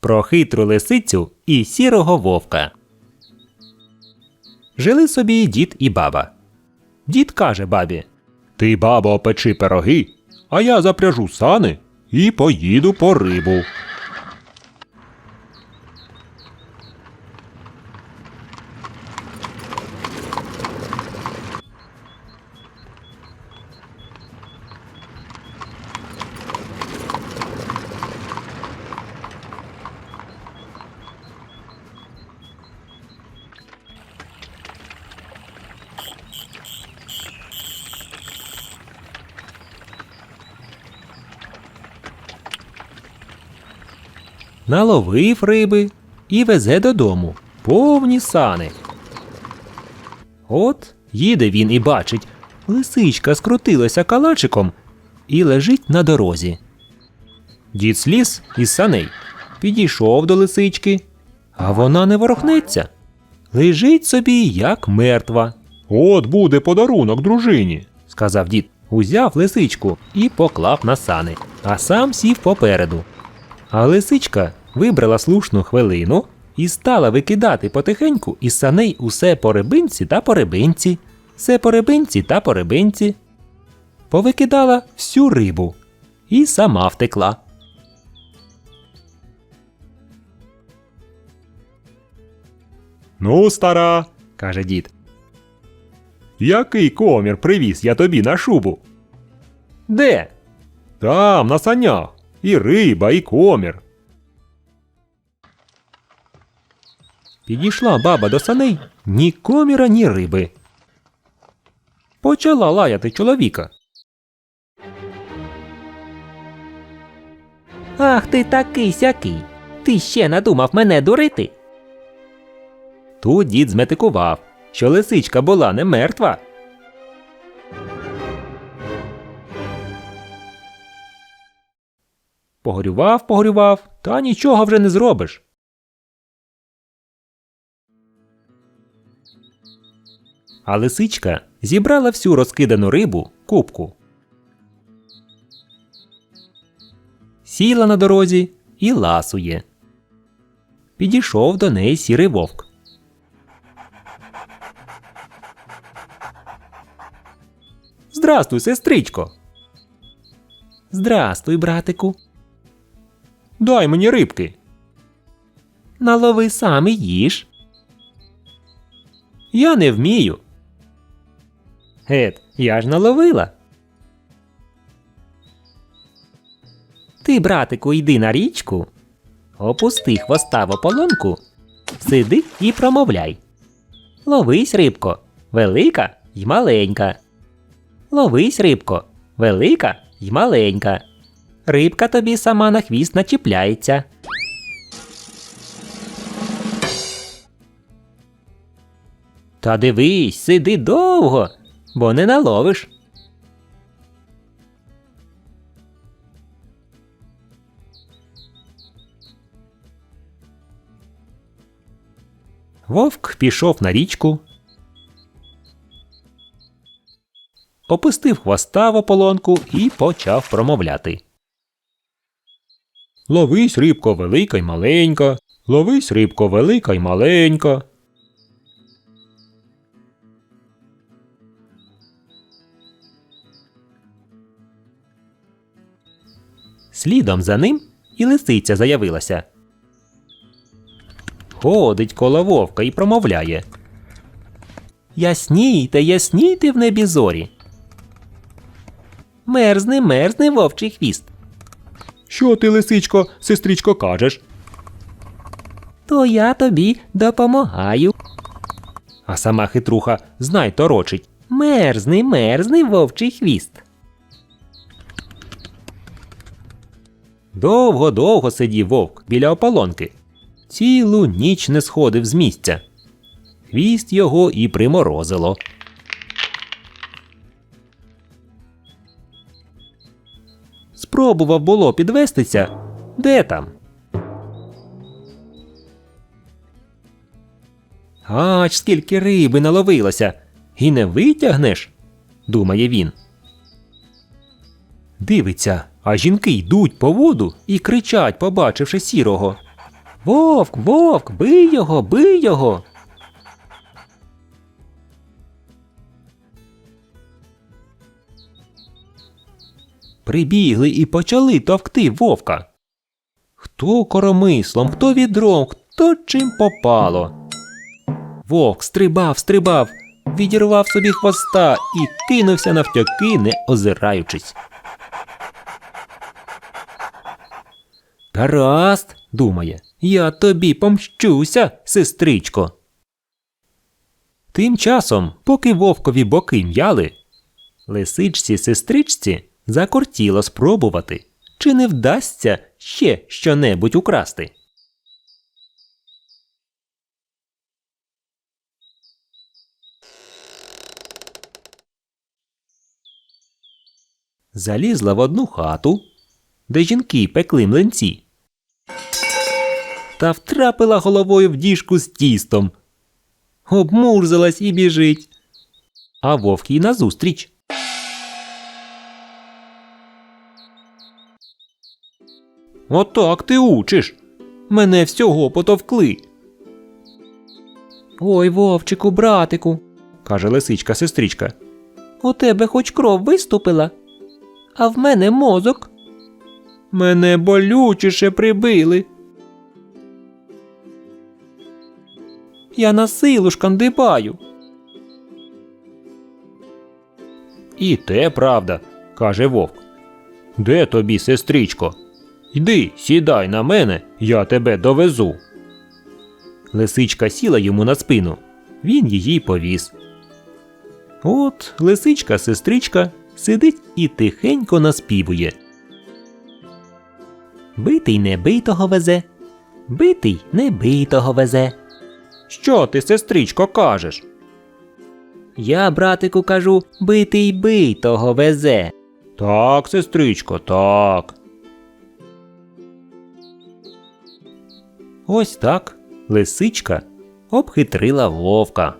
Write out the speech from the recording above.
Про хитру лисицю і сірого вовка. Жили собі дід і баба. Дід каже бабі: Ти, бабо, печи пироги, а я запряжу сани і поїду по рибу. Наловив риби і везе додому повні сани. От їде він і бачить, лисичка скрутилася калачиком і лежить на дорозі. Дід сліз із саней, підійшов до лисички, а вона не ворухнеться. Лежить собі, як мертва, От буде подарунок дружині. сказав дід. Узяв лисичку і поклав на сани, а сам сів попереду. А лисичка вибрала слушну хвилину і стала викидати потихеньку із саней усе по рибинці та по рибинці, все по рибинці та по рибинці. Повикидала всю рибу і сама втекла. Ну, стара, каже дід. який комір привіз я тобі на шубу? Де? Там, на санях. І риба, і комір. Підійшла баба до саней ні коміра, ні риби. Почала лаяти чоловіка. Ах ти такий сякий. Ти ще надумав мене дурити. Тут дід зметикував, що лисичка була не мертва. Погорював, погорював, та нічого вже не зробиш. А лисичка зібрала всю розкидану рибу кубку. Сіла на дорозі і ласує. Підійшов до неї сірий вовк. Здрастуй, сестричко. Здрастуй, братику. Дай мені рибки. Налови сам і їж. Я не вмію. Гет, я ж наловила. Ти, братику, йди на річку, опусти хвоста в ополонку, сиди і промовляй. Ловись, рибко, велика й маленька. Ловись, рибко, велика й маленька. Рибка тобі сама на хвіст начіпляється. Та дивись, сиди довго, бо не наловиш. Вовк пішов на річку, опустив хвоста в ополонку і почав промовляти. Ловись, рибко велика й маленька. Ловись, рибко велика й маленька. Слідом за ним і лисиця заявилася. Ходить коло вовка і промовляє. Яснійте, яснійте в небі зорі. Мерзне, мерзне вовчий хвіст. Що ти, лисичко, сестричко, кажеш? То я тобі допомагаю. А сама хитруха знай торочить. Мерзний, мерзний вовчий хвіст. Довго-довго сидів вовк біля ополонки. Цілу ніч не сходив з місця. Хвіст його і приморозило. Спробував було підвестися. Де там? Ач, скільки риби наловилося, і не витягнеш, думає він. Дивиться, а жінки йдуть по воду і кричать, побачивши сірого. Вовк, вовк, бий його, бий його. Прибігли і почали товкти вовка. Хто коромислом, хто відром, хто чим попало. Вовк стрибав, стрибав, відірвав собі хвоста і кинувся навтьоки, не озираючись. Гаразд, думає, я тобі помщуся, сестричко. Тим часом, поки вовкові боки м'яли, лисичці сестричці закортіло спробувати, чи не вдасться ще щонебудь украсти. Залізла в одну хату, де жінки пекли млинці, та втрапила головою в діжку з тістом. Обмурзалась і біжить. А вовк їй назустріч. Отак ти учиш. Мене всього потовкли. Ой, вовчику, братику, каже лисичка сестричка. У тебе хоч кров виступила, а в мене мозок. Мене болючіше прибили. Я на силу шкандибаю. І те правда, каже вовк. Де тобі, сестричко? Йди, сідай на мене, я тебе довезу. Лисичка сіла йому на спину. Він її повіз. От лисичка сестричка сидить і тихенько наспівує. Битий не битого везе, битий не битого везе. Що ти, сестричко, кажеш? Я, братику, кажу, битий битого везе. Так, сестричко, так. Ось так лисичка обхитрила вовка.